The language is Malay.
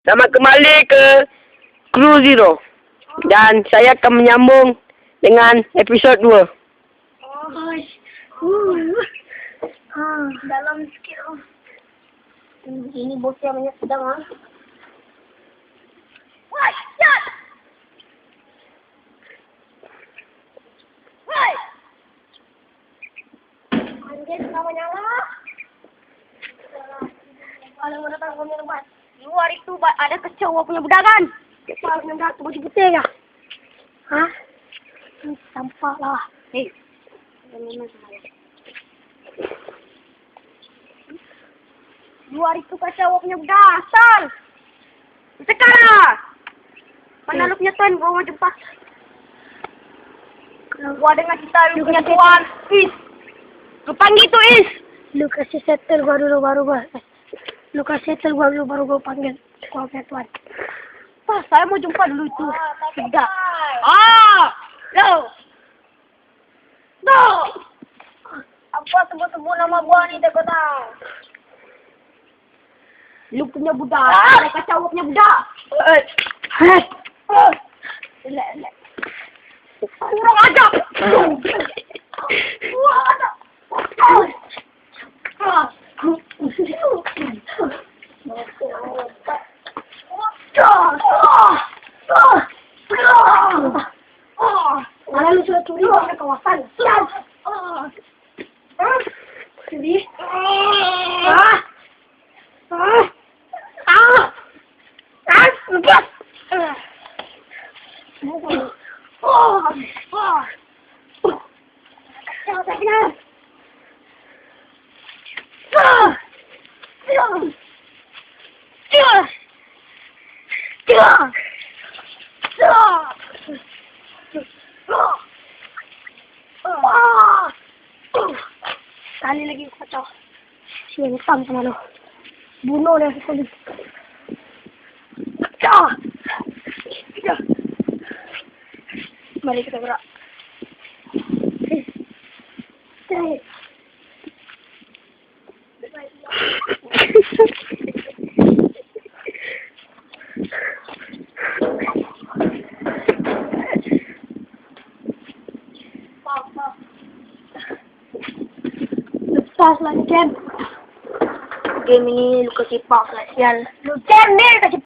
Selamat kembali ke Crew Zero. Dan saya akan menyambung dengan episod 2. Oh, uh. dalam sikit oh. Ini bos yang banyak sedang ah. Woi, jat. Woi. Anjir, nama nyala. Kalau mau datang kau minum Luar itu ada kecoa punya budangan. Kepala punya budak tu baju putih ya. Hmm, Sampah lah. Hei. Luar itu kacau punya budak. Asal. Sekarang. Mana lu punya tuan? Gua mau jumpa. Gua dengar cerita lu punya tuan. Is. Lu panggil tu Is. Lu kasih settle dulu baru gua. Lu kasih settle gua dulu baru gua panggil. Gua punya tuan. Pak, saya mau jumpa dulu itu. Tidak. Ah! No! No! Apa sebut-sebut nama buah ni tak kau tahu? Lu punya budak. Ah! Mereka cawak punya budak. Eh! Elak, elak. Kurang ajar! Kurang ajar! Mana lu sudah curi orang kawasan? Ah! Curi? Ah! Ah! Ah! Ah! Lepas! Oh! Oh! Jangan sakit! Ah! Ah! Ah! Ah! Ah! Lagi kacau. Si yang hitam sama lo. Bunuh dia sekali. Ah! Ah! Mari kita gerak. Eh. Lepas lah, Ken. Game ini lu kesipak lah, sial. Lu Ken ni kesipak.